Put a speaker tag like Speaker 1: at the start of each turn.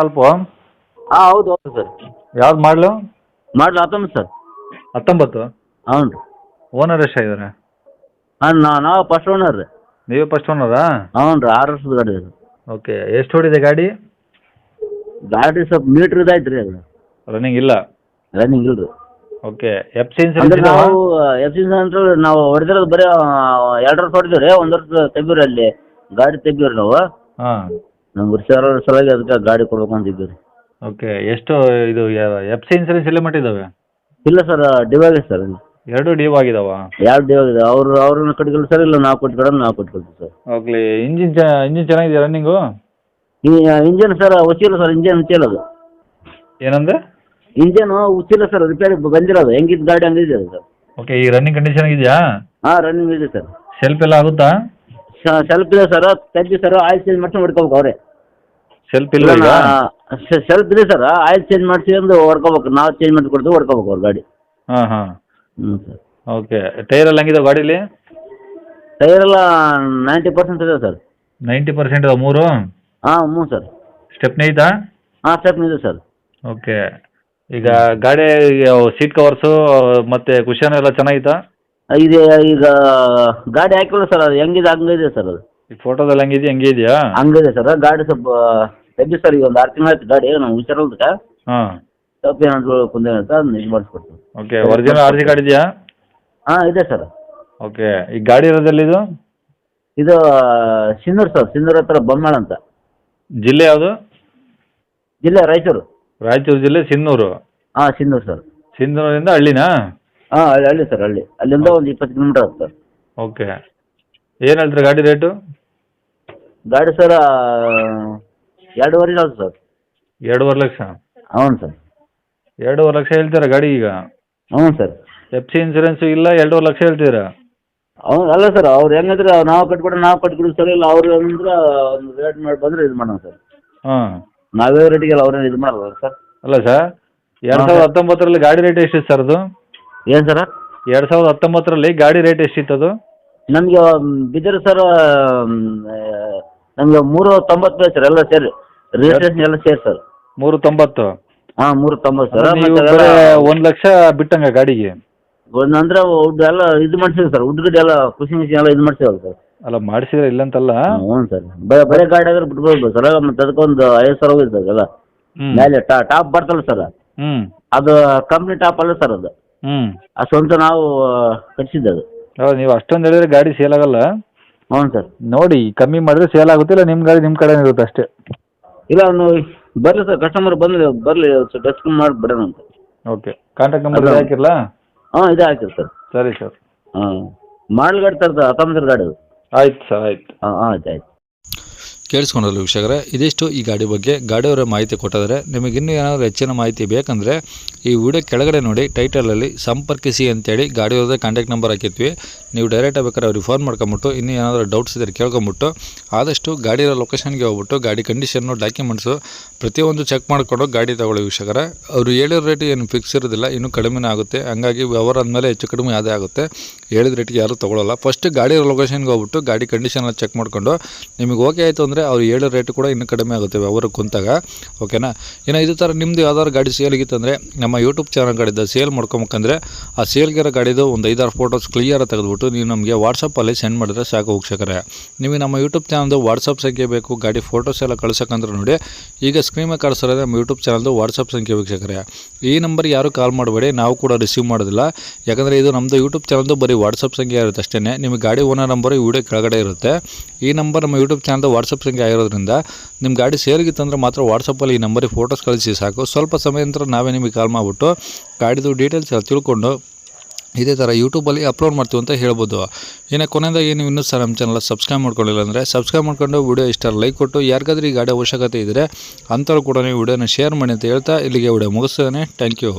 Speaker 1: ಅಲ್ಪ
Speaker 2: ಹಾಂ ಹೌದು ಹೌದು ಸರ್.
Speaker 1: ಯಾವ್ದು ಮಾಡಲು?
Speaker 2: ಮಾಡಲು ಹತ್ತೊಂಬತ್ತು ಸರ್.
Speaker 1: ಹತ್ತೊಂಬತ್ತು?
Speaker 2: ಹ್ಞೂ ರೀ
Speaker 1: ಓನರ್ ಎಷ್ಟಾಗಿದ್ದಾರೆ
Speaker 2: ಹಾಂ ನಾವು ಫಸ್ಟ್ ಓನರ್ ರೀ.
Speaker 1: ನೀವೇ ಫಸ್ಟ್ ಓನರಾ
Speaker 2: ಹ್ಞೂ ರೀ ಆರು ವರ್ಷದ ಗಾಡಿ
Speaker 1: ಓಕೆ ಎಷ್ಟು ಹೊಡಿದೆ ಗಾಡಿ?
Speaker 2: ಗಾಡಿ ಸ್ವಲ್ಪ ಮೀಟ್ರ್ ಇದಾಯ್ತು ರೀ ಅದು.
Speaker 1: ರನ್ನಿಂಗ್ ಇಲ್ಲ?
Speaker 2: ರನ್ನಿಂಗ್ ಇಲ್ಲ ರೀ
Speaker 1: ಓಕೆ ಎಫ್ ಸಿ
Speaker 2: ಅಂದ್ರೆ ನಾವು ಎಫ್ ಸಿ ಅಂತ ನಾವು ಹೊಡೆದಿರೋದು ಬರೀ ಎರಡು ವರ್ಷ ಹೊಡೆದಿವ್ರಿ ಒಂದು ವರ್ಷ ತೆಗ್ದಿವ್ರಿ ಅಲ್ಲಿ. ಗಾಡಿ ತೆಗ್ದಿವ್ರಿ ನಾವು.
Speaker 1: ಹಾಂ.
Speaker 2: ನಮ್ಗೆ ಎರಡು ಸಲುವಾಗಿ ಅದಕ್ಕೆ ಗಾಡಿ ಕೊಡ್ಬೇಕು ಇದ್ದೀವಿ
Speaker 1: ಓಕೆ ಎಷ್ಟು ಇದು ಎಫ್ ಸಿ ಇನ್ಸೂರೆನ್ಸ್ ಎಲ್ಲ ಮಟ್ಟಿದ್ದಾವೆ
Speaker 2: ಇಲ್ಲ ಸರ್ ಡಿವಾಗೆ ಸರ್ ಇಲ್ಲಿ
Speaker 1: ಎರಡು ಡ್ಯೂ ಆಗಿದಾವ?
Speaker 2: ಡಿವಾಗ್ ಆಗಿದೆ. ಅವ್ರು ಅವ್ರನ್ನ ಕಟ್ಕೊಳ್ಳಿ ಸರ್ ಇಲ್ಲ ನಾವು ಕೊಟ್ಕೊಡೋದು ನಾವು ಕೊಟ್ಕೊಳ್ತೀವಿ ಸರ್
Speaker 1: ಓಕೆ ಇಂಜಿನ್ ಚ ಇಂಜಿನ್ ಚೆನ್ನಾಗಿದೆ ರನ್ನಿಂಗು
Speaker 2: ಈ ಇಂಜನ್ ಸರ್ ಉಚ್ಚಿಲ್ಲ ಸರ್ ಇಂಜನ್ ಉಚ್ಚಿಲ್ಲದು
Speaker 1: ಏನಂದ್ರೆ
Speaker 2: ಇಂಜನ್ ಉಚ್ಚಿಲ್ಲ ಸರ್ ರಿಪೇರಿ ಬಂದಿರೋದು. ಹೆಂಗಿದ್ ಗಾಡಿ ಹಂಗಿದೆ ಅದು ಸರ್
Speaker 1: ಓಕೆ ಈ ರನ್ನಿಂಗ್ ಕಂಡೀಷನ್ ಇದೆಯಾ
Speaker 2: ಹಾ ರನ್ನಿಂಗ್ ಇದೆ ಸರ್
Speaker 1: ಸೆಲ್ಫ್ ಎಲ್ಲ ಆಗುತ್ತಾ?
Speaker 2: ಸೆಲ್ಫ್ ಇದೆ ಸರ್ ತಜ್ಜಿ ಸರ್ ಆಯಿಲ್ ಚೇಂಜ್ ಮಾಡ್ಸಿ ಹೊಡ್ಕೋಬೇಕು ಅವರೇ.
Speaker 1: ಸೆಲ್ಫ್ ಇಲ್ಲ ಈಗ?
Speaker 2: ಸೆಲ್ಫ್ ಇದೆ ಸರ್. ಆಯಿಲ್ ಚೇಂಜ್ ಮಾಡಿಸಿ ಒಂದು ಹೊಡ್ಕೋಬೇಕು. ನಾವು ಚೇಂಜ್ ಮಾಡಿ ಕೊಡ್ತೀವಿ ಹೊಡ್ಕೋಬೇಕು ಅವ್ರ ಗಾಡಿ.
Speaker 1: ಹಾಂ ಹಾಂ.
Speaker 2: ಹ್ಞೂ ಸರ್.
Speaker 1: ಓಕೆ ಟೈರ್ ಎಲ್ಲ ಹಂಗಿದೆ ಗಾಡೀಲಿ?
Speaker 2: ಟೈರ್ ಎಲ್ಲ ನೈಂಟಿ ಪರ್ಸೆಂಟ್ ಇದೆ ಸರ್.
Speaker 1: ನೈಂಟಿ ಪರ್ಸೆಂಟ್ ಇದೆ ಮೂರು?
Speaker 2: ಹಾಂ ಹ್ಞೂ ಸರ್.
Speaker 1: ಸ್ಟೆಪ್ನಿ ಐತಾ?
Speaker 2: ಹಾಂ ಸ್ಟೆಪ್ ಇದೆ ಸರ್.
Speaker 1: ಓಕೆ ಈಗ ಗಾಡಿ ಸೀಟ್ ಕವರ್ಸು ಮತ್ತೆ ಕುಶನ್ ಎಲ್ಲ ಚೆನ್ನಾಗಿತ್ತಾ
Speaker 2: ಇದೆ ಈಗ ಗಾಡಿ ಹಾಕಿಲ್ಲ ಸರ್. ಅದು ಹೆಂಗಿದೆ ಹಂಗಿದೆ ಸರ್ ಅದು.
Speaker 1: ಈ ಫೋಟೋದಲ್ಲಿ ಹಂಗಿದ್ಯಾ? ಹಂಗೆ ಇದೆಯಾ?
Speaker 2: ಹಂಗಿದೆ ಸರ್. ಗಾಡಿ ಸ್ವಲ್ಪ ತೆಗ್ದು ಸರ್ ಈಗ ಒಂದು ಆರು ತಿಂಗಳು ಆಯ್ತು ಗಾಡಿ. ನಾವು ಹುಷಾರಲ್ದ
Speaker 1: ಹಾಂ.
Speaker 2: ಸ್ವಲ್ಪ ಏನಾದ್ರು ಕುಂದೇ ಅಂತ ಅದನ್ನ ಇದು ಮಾಡಿಸ್ಕೊಡ್ತೀವಿ
Speaker 1: okay original R C card ಇದೆಯಾ?
Speaker 2: ಹಾಂ ಇದೆ ಸರ್.
Speaker 1: ಓಕೆ ಈ ಗಾಡಿ ಇರೋದಲ್ಲಿ ಇದು?
Speaker 2: ಇದು ಸಿನ್ನೂರು ಸರ್. ಸಿಂಧೂರ್ ಹತ್ರ ಬೊಮ್ಮಾಳ ಅಂತ.
Speaker 1: ಜಿಲ್ಲೆ ಯಾವುದು?
Speaker 2: ಜಿಲ್ಲೆ ರಾಯಚೂರು.
Speaker 1: ರಾಯಚೂರು ಜಿಲ್ಲೆ ಸಿನ್ನೂರು
Speaker 2: ಹಾಂ ಸಿಂಧೂರು ಸರ್.
Speaker 1: ಸಿಂಧೂರಿಂದ ಹಳ್ಳಿನಾ?
Speaker 2: ಹಾಂ ಹಳ್ಳಿ ಹಳ್ಳಿ ಸರ್ ಹಳ್ಳಿ. ಅಲ್ಲಿಂದ ಒಂದು ಇಪ್ಪತ್ತು ಕಿಲೋಮೀಟರ್ ಆಗುತ್ತೆ ಸರ್.
Speaker 1: ಓಕೆ. ಏನು ಹೇಳ್ತೀರಾ ಗಾಡಿ ರೇಟು?
Speaker 2: ಗಾಡಿ ಸರ್ ಎರಡೂವರೆ ಲಕ್ಷ ಸರ್.
Speaker 1: ಎರಡೂವರೆ ಲಕ್ಷ?
Speaker 2: ಹ್ಞೂ ಸರ್.
Speaker 1: ಎರಡೂವರೆ ಲಕ್ಷ ಹೇಳ್ತೀರಾ ಗಾಡಿ ಈಗ?
Speaker 2: ಹ್ಞೂ ಸರ್.
Speaker 1: ಎಫ್ ಸಿ ಇನ್ಸೂರೆನ್ಸು ಇಲ್ಲ ಎರಡೂವರೆ ಲಕ್ಷ ಹೇಳ್ತೀರಾ?
Speaker 2: ಅವ್ನು ಅಲ್ಲ ಸರ್ ಅವ್ರು ಹೆಂಗಂದ್ರೆ ನಾವು ಕಟ್ಕೊಡು ನಾವು ಕಟ್ಕೊಡು ಸರ್ ಇಲ್ಲ ಅವ್ರು ಅಂದ್ರೆ ಒಂದು ರೇಟ್ ಮಾಡಿ ಬಂದ್ರೆ ಇದು ಮಾಡೋಣ ಸರ್.
Speaker 1: ಹಾಂ.
Speaker 2: ನಾವೇ ರೇಟಿಗೆಲ್ಲ ಅವ್ರೇನು ಇದು ಮಾಡಲ್ಲ ಸರ್.
Speaker 1: ಅಲ್ಲ ಸರ್ ಎರಡು ಸಾವಿರದ ಹತ್ತೊಂಬತ್ತರಲ್ಲಿ ಗಾಡಿ ರೇಟ್ ಎಷ್ಟಿತ್ತು ಸರ್ ಅದು?
Speaker 2: ಏನು ಸರ್?
Speaker 1: ಎರಡು ಸಾವಿರದ ಹತ್ತೊಂಬತ್ತರಲ್ಲಿ ಗಾಡಿ ರೇಟ್ ಎಷ್ಟಿತ್ತು ಅದು?
Speaker 2: ನಮಗೆ ಬಿದ್ದರೆ ಸರ್ ನಮಗೆ ಮೂರು ತೊಂಬತ್ತು ಬೇಕು ಸರ್ ಎಲ್ಲ ಸೇರಿ. ರಿಜಿಸ್ಟ್ರೇಷನ್ ಎಲ್ಲ ಸೇರಿ ಸರ್
Speaker 1: ಮೂರು ತೊಂಬತ್ತು?
Speaker 2: ಹಾ ಮೂರು ತೊಂಬತ್ತು ಸರ್
Speaker 1: ನೀವು
Speaker 2: ಮತ್ತೆ
Speaker 1: ಬರೀ
Speaker 2: ಅದೆಲ್ಲ
Speaker 1: ಒಂದು ಲಕ್ಷ ಬಿಟ್ಟಂಗ ಗಾಡಿಗೆ?
Speaker 2: ಒಂದು ಅಂದ್ರೆ ಎಲ್ಲ ಇದು ಮಾಡ್ಸಿವಿ ಸರ್ ಉಡ್ಗಡೆ ಎಲ್ಲ ಖುಷಿ ಮಿಷಿನ್ ಎಲ್ಲ ಇದು ಮಾಡ್ಸಿವಲ್ಲ ಸರ್
Speaker 1: ಅಲ್ಲ ಮಾಡಿಸಿದ್ರೆ ಇಲ್ಲಂತಲ್ಲ
Speaker 2: ಹ್ಞೂ ಸರ್ ಬರೆ ಬರೀ ಗಾಡಿ ಆದ್ರೆ ಬಿಟ್ಬೋದು ಸರ್ ಮತ್ತೆ ಅದಕ್ಕೊಂದು ಐದು ಸಾವಿರ ಹೋಗಿದೆ ಸರ್ ಎಲ್ಲ. ಮೇಲೆ ಟಾಪ್ ಬರ್ತಲ್ಲ ಸರ್
Speaker 1: ಹ್ಞೂ
Speaker 2: ಅದು ಕಂಪ್ನಿ ಟಾಪ್ ಅಲ್ಲ ಸರ್ ಅದು.
Speaker 1: ಹ್ಞೂ
Speaker 2: ಆ ಸ್ವಂತ ನಾವು ಕಟ್ಸಿದ್ದು ಅದು.
Speaker 1: ಹೌದು ನೀವು ಅಷ್ಟೊಂದು ಹೇಳಿದ್ರೆ ಗಾಡಿ ಸೇಲ್ ಆಗಲ್ಲ.
Speaker 2: ಹ್ಞೂ ಸರ್.
Speaker 1: ನೋಡಿ ಕಮ್ಮಿ ಮಾಡಿದ್ರೆ ಸೇಲ್ ಆಗುತ್ತೆ ಇಲ್ಲ ನಿಮ್ಮ ಗಾಡಿ ನಿಮ್ಮ ಕಡೆ ಇರುತ್ತೆ ಅಷ್ಟೇ.
Speaker 2: ಇಲ್ಲ ಅವನು ಬರಲಿ ಸರ್ ಕಸ್ಟಮರ್ ಬಂದು ಬರಲಿ ಡಿಸ್ಕೌಂಟ್ ಮಾಡಿ ಬಿಡೋಣ ಅಂತ.
Speaker 1: ಓಕೆ ಕಾಂಟ್ಯಾಕ್ಟ್ ನಂಬರ್
Speaker 2: ಹಾಕಿರಲ್ಲ
Speaker 1: ಹಾಕಿರಲಾ?
Speaker 2: ಹಾಂ ಇದೇ ಹಾಕಿರಿ ಸರ್.
Speaker 1: ಸರಿ ಸರ್.
Speaker 2: ಹಾಂ. ಮಾಡಲ್ ಗಾಡಿ ತರ್ತಾರೆ ಹತ್ತೊಂಬತ್ತರ ಗಾಡಿ
Speaker 1: ಆಯ್ತು ಸರ್ ಆಯ್ತು.
Speaker 2: ಹಾಂ ಆಯ್ತು ಆಯ್ತು.
Speaker 3: ಕೇಳಿಸ್ಕೊಂಡಲ್ಲ ವೀಕ್ಷಕರೇ, ಇದಿಷ್ಟು ಈ ಗಾಡಿ ಬಗ್ಗೆ. ಗಾಡಿಯವರ ಮಾಹಿತಿ ಕೊಟ್ಟಿದ್ದಾರೆ. ನಿಮಗೆ ಇನ್ನೂ ಏನಾದರೂ ಹೆಚ್ಚಿನ ಮಾಹಿತಿ ಬೇಕಂದರೆ ಈ ವಿಡಿಯೋ ಕೆಳಗಡೆ ನೋಡಿ, ಟೈಟಲಲ್ಲಿ ಸಂಪರ್ಕಿಸಿ ಅಂತೇಳಿ ಗಾಡಿಯವ್ರದ್ದೇ ಕಾಂಟ್ಯಾಕ್ಟ್ ನಂಬರ್ ಹಾಕಿರ್ತೀವಿ. ನೀವು ಡೈರೆಕ್ಟ್ ಬೇಕಾದ್ರೆ ಅವ್ರಿಗೆ ಫೋನ್ ಮಾಡ್ಕೊಂಬಿಟ್ಟು, ಇನ್ನೂ ಏನಾದರೂ ಡೌಟ್ಸ್ ಇದ್ದರೆ ಕೇಳ್ಕೊಂಬಿಟ್ಟು, ಆದಷ್ಟು ಗಾಡಿಯ ಲೊಕೇಶನ್ಗೆ ಹೋಗ್ಬಿಟ್ಟು, ಗಾಡಿ ಕಂಡೀಷನ್ನು ಡಾಕ್ಯುಮೆಂಟ್ಸು ಪ್ರತಿಯೊಂದು ಚೆಕ್ ಮಾಡಿಕೊಂಡು ಗಾಡಿ ತೊಗೊಳ್ಳಿ ವೀಕ್ಷಕರೇ. ಅವರು ಹೇಳಿರೋ ರೇಟ್ ಏನು ಫಿಕ್ಸ್ ಇರೋದಿಲ್ಲ, ಇನ್ನೂ ಕಡಿಮೆನೇ ಆಗುತ್ತೆ. ಹಂಗಾಗಿ ವ್ಯವಹಾರ ಆದಮೇಲೆ ಹೆಚ್ಚು ಕಡಿಮೆ ಅದೇ ಆಗುತ್ತೆ. ಹೇಳಿದ ರೇಟ್ಗೆ ಯಾರೂ ತೊಗೊಳ್ಳಲ್ಲ ಫಸ್ಟ್ ಗಾಡಿಯ ಲೊಕೇಶನ್ಗೆ ಹೋಗ್ಬಿಟ್ಟು, ಗಾಡಿ ಕಂಡೀಷನ್ ಎಲ್ಲ ಚೆಕ್ ಮಾಡಿಕೊಂಡು, ನಿಮಗೆ ಓಕೆ ಆಯಿತು ಅಂದರೆ ಅವ್ರು ಹೇಳೋ ರೇಟ್ ಕೂಡ ಇನ್ನೂ ಕಡಿಮೆ ಆಗುತ್ತೆ ವ್ಯವಹಾರಕ್ಕೆ ಕುಂತಾಗ. ಓಕೆನಾ ಇನ್ನು ಇದೇ ಥರ ನಿಮ್ಮದು ಯಾವ್ದಾದ್ರು ಗಾಡಿ ಸೇಲ್ಗಿತ್ತಂದರೆ ನಮ್ಮ ಯೂಟ್ಯೂಬ್ ಚಾನಲ್ ಸೇಲ್ ಮಾಡ್ಕೊಬೇಕಂದ್ರೆ ಆ ಸೇಲ್ಗಿರೋ ಗಾಡಿದು ಒಂದು ಐದಾರು ಫೋಟೋಸ್ ಕ್ಲಿಯರ್ ತೆಗೆದುಬಿಟ್ಟು ನೀವು ನಮಗೆ ವಾಟ್ಸಪ್ಪಲ್ಲಿ ಸೆಂಡ್ ಮಾಡಿದ್ರೆ ಸಾಕು ವೀಕ್ಷಕರೇ. ನಿಮಗೆ ನಮ್ಮ ಯೂಟ್ಯೂಬ್ ಚಾನಲ್ದು ವಾಟ್ಸಪ್ ಸಂಖ್ಯೆ ಬೇಕು, ಗಾಡಿ ಫೋಟೋಸ್ ಎಲ್ಲ ಕಳ್ಸೋಕ್ಕಂದ್ರೆ ನೋಡಿ, ಈಗ ಸ್ಕ್ರೀನ್ ಮೇಲೆ ನಮ್ಮ ಯೂಟ್ಯೂಬ್ ಚಾನಲ್ದು ವಾಟ್ಸಪ್ ಸಂಖ್ಯೆ ವೀಕ್ಷಕರೇ. ಈ ನಂಬರ್ ಯಾರು ಕಾಲ್ ಮಾಡಬೇಡಿ, ನಾವು ಕೂಡ ರಿಸೀವ್ ಮಾಡೋದಿಲ್ಲ. ಯಾಕಂದರೆ ಇದು ನಮ್ಮದು ಯೂಟ್ಯೂಬ್ ಚಾನಲ್ದು ಬರೀ ವಾಟ್ಸಪ್ ಸಂಖ್ಯೆ ಇರುತ್ತೆ ಅಷ್ಟೇ ನಿಮಗೆ ಗಾಡಿ ಓನರ್ ನಂಬರ್ ಈ ವಿಡಿಯೋ ಕೆಳಗಡೆ ಇರುತ್ತೆ. ಈ ನಂಬರ್ ನಮ್ಮ ಯೂಟ್ಯೂಬ್ ಚಾನಲ್ದು ವಾಟ್ಸಪ್ ಸಂಖ್ಯೆ ಆಗಿರೋದ್ರಿಂದ ನಿಮ್ಮ ಗಾಡಿ ಸೇರಿಗಿತ್ತಂದ್ರೆ ಮಾತ್ರ ವಾಟ್ಸಪ್ಪಲ್ಲಿ ಈ ನಂಬರಿಗೆ ಫೋಟೋಸ್ ಕಳಿಸಿ ಸಾಕು. ಸ್ವಲ್ಪ ಸಮಯ ನಂತರ ನಾವೇ ನಿಮಗೆ ಕಾಲ್ ಮಾಡಿಬಿಟ್ಟು ಗಾಡಿದು ಡೀಟೇಲ್ಸ್ ಎಲ್ಲ ತಿಳ್ಕೊಂಡು ಇದೇ ಥರ ಯೂಟ್ಯೂಬಲ್ಲಿ ಅಪ್ಲೋಡ್ ಮಾಡ್ತೀವಿ ಅಂತ ಹೇಳ್ಬೋದು. ಇನ್ನು ಕೊನೆಯದಾಗಿ ನೀವು ಇನ್ನೂ ಸರ್ ನಮ್ಮ ಚಾನಲ್ ಸಬ್ಸ್ಕ್ರೈಬ್ ಮಾಡ್ಕೊಂಡಿಲ್ಲ ಅಂದರೆ ಸಬ್ಸ್ಕ್ರೈಬ್ ಮಾಡ್ಕೊಂಡು ವಿಡಿಯೋ ಇಷ್ಟ ಲೈಕ್ ಕೊಟ್ಟು, ಯಾರಿಗಾದ್ರೂ ಈ ಗಾಡಿ ಅವಶ್ಯಕತೆ ಇದ್ದರೆ ಅಂಥವ್ರು ಕೂಡ ನೀವು ವಿಡಿಯೋನ ಶೇರ್ ಮಾಡಿ ಅಂತ ಹೇಳ್ತಾ ಇಲ್ಲಿಗೆ ವಿಡಿಯೋ ಮುಗಿಸ್ತೇನೆ. Thank you